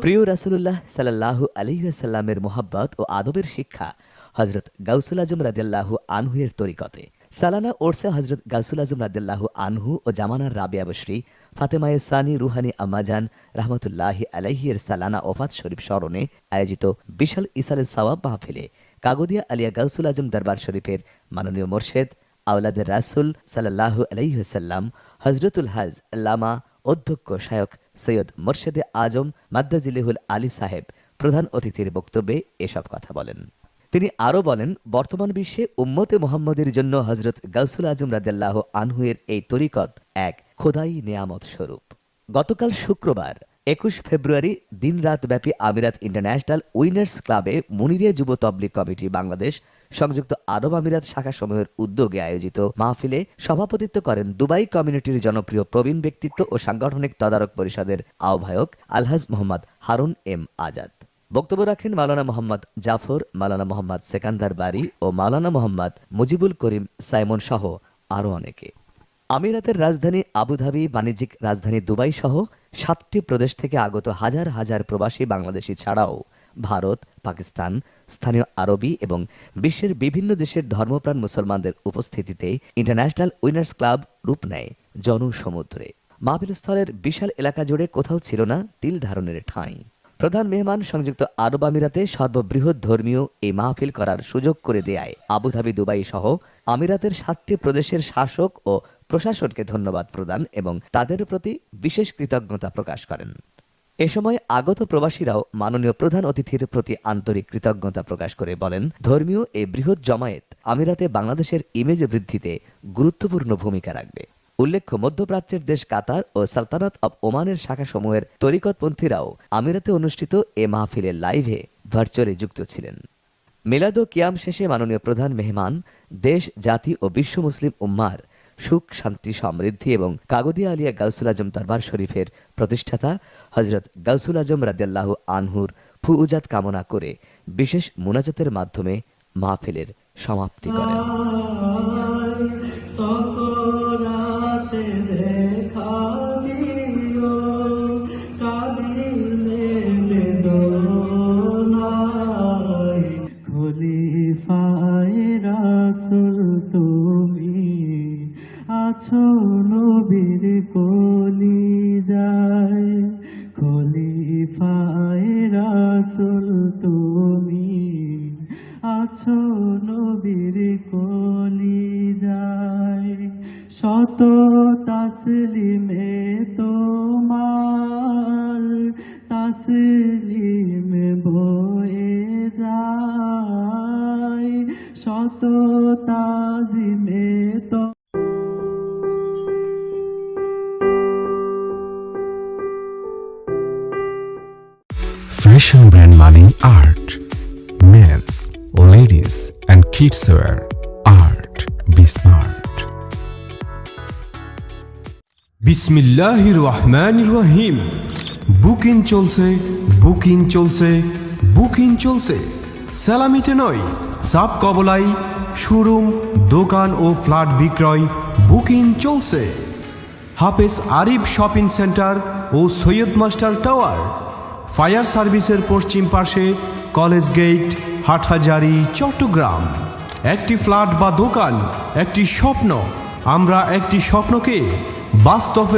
প্রিয় রাসুল্লাহ সাল্লাহ আলিহাসাল্লামের মোহাব্বত ও আদবের শিক্ষা হজরত গাউসুল আজম রাদিয়াল্লাহু আনহুয়ের তরিকতে। সালানা ওরসে হজরত গাউসুল আজম রাদিয়াল্লাহু আনহু ও জামানার রাবিয়া বশ্রী ফাতেমায়ে সানি রুহানি আম্মাজান রহমতুল্লাহি আলাইহির সালানা ওফাত শরীফ স্মরণে আয়োজিত বিশাল ইসালে সওয়াব মাহফিলে কাগদিয়া আলিয়া গাউসুল আজম দরবার শরীফের মাননীয় মোর্শেদ আওলাদের রাসুল সাল্লাহু আলাইহাল্লাম হজরতুল হাজ আল্লামা অধ্যক্ষ শায়ক সৈয়দ মোর্শেদে আজম মাদ্দাজিলিহুল আলী সাহেব প্রধান অতিথির বক্তব্যে এসব কথা বলেন। তিনি আরও বলেন, বর্তমান বিশ্বে উম্মতে মোহাম্মদের জন্য হজরত গাউসুল আজম রাদেল্লাহ আনহুয়ের এই তরিকত এক খোদাই নিয়ামত স্বরূপ। গতকাল শুক্রবার একুশ ফেব্রুয়ারি দিনরাত ব্যাপী আমিরাত ইন্টারন্যাশনাল উইনার্স ক্লাবে মুনিরিয়া যুব তবলিগ কমিটি বাংলাদেশ সংযুক্ত আরব আমিরাত শাখা সমূহের উদ্যোগে আয়োজিত মাহফিলে সভাপতিত্ব করেন দুবাই কমিউনিটির জনপ্রিয় প্রবীণ ব্যক্তিত্ব ও সাংগঠনিক তদারক পরিষদের আহ্বায়ক আলহাজ মোহাম্মদ হারুন এম আজাদ। বক্তব্য রাখেন মাওলানা মোহাম্মদ জাফর, মাওলানা মোহাম্মদ সেকান্দার বাড়ি ও মাওলানা মোহাম্মদ মুজিবুল করিম সাইমন সহ আরও অনেকে। আমিরাতের রাজধানী আবুধাবি বাণিজ্যিক রাজধানী দুবাই সহ সাতটি প্রদেশ থেকে আগত হাজার হাজার প্রবাসী বাংলাদেশি ছাড়াও ভারত, পাকিস্তান, স্থানীয় আরবি এবং বিশ্বের বিভিন্ন দেশের ধর্মপ্রাণ মুসলমানদের উপস্থিতিতে ইন্টারন্যাশনাল উইনার্স ক্লাব রূপ নেয় জনসমুদ্রে। মাহফিল স্থলের বিশাল এলাকা জুড়ে কোথাও ছিল না তিল ধারণের ঠাঁই। প্রধান মেহমান সংযুক্ত আরব আমিরাতে সর্ববৃহৎ ধর্মীয় এই মাহফিল করার সুযোগ করে দেয় আবুধাবি দুবাই সহ আমিরাতের সাতটি প্রদেশের শাসক ও প্রশাসনকে ধন্যবাদ প্রদান এবং তাদের প্রতি বিশেষ কৃতজ্ঞতা প্রকাশ করেন। এ সময় আগত প্রবাসীরাও মাননীয় প্রধান অতিথির প্রতি আন্তরিক কৃতজ্ঞতা প্রকাশ করে বলেন, ধর্মীয় এই বৃহৎ জমায়েত আমিরাতে বাংলাদেশের ইমেজ বৃদ্ধিতে গুরুত্বপূর্ণ ভূমিকা রাখবে। উল্লেখ্য, মধ্যপ্রাচ্যের দেশ কাতার ও সালতানাত অব ওমানের শাখাসমূহের তরিকতপন্থীরাও আমিরাতে অনুষ্ঠিত এ মাহফিলের লাইভে ভার্চুয়ালি যুক্ত ছিলেন। মিলাদ ও কিয়াম শেষে মাননীয় প্রধান মেহমান দেশ, জাতি ও বিশ্ব মুসলিম উম্মার সুখ, শান্তি, সমৃদ্ধি এবং কাগদিয়া আলিয়া গাউসুল আজম দরবার শরীফের প্রতিষ্ঠাতা হজরত গাউসুল আজম রাদিয়াল্লাহু আনহুর ফুউজাত কামনা করে বিশেষ মুনাজাতের মাধ্যমে মাহফিলের সমাপ্তি করেন। তুমি আছো নবীর কলি যায়। খলিফায় রাসুল তুমি আছো নবীর কলি যায়। শত তাসলিমে তোমার তাসলিম বয়ে যায়। শত তাজিমে তো Fashion brand Mani Art. Men's, ladies, and kids wear. Art. Be smart. বিসমিল্লাহির রহমানির রহিম বুকিং চলছে বুকিং চলছে বুকিং চলছে সালামিতে নয় সাপ কবলাই শোরুম দোকান ও ফ্ল্যাট বিক্রয় বুকিং চলছে হাফেজ আরিফ শপিং সেন্টার ও সৈয়দ মাস্টার টাওয়ার ফায়ার সার্ভিসের পশ্চিম পাশে কলেজ গেট, হাটহাজারি, চট্টগ্রাম। একটি ফ্ল্যাট বা দোকান, একটি স্বপ্ন। আমরা একটি স্বপ্নকে বাস্তবে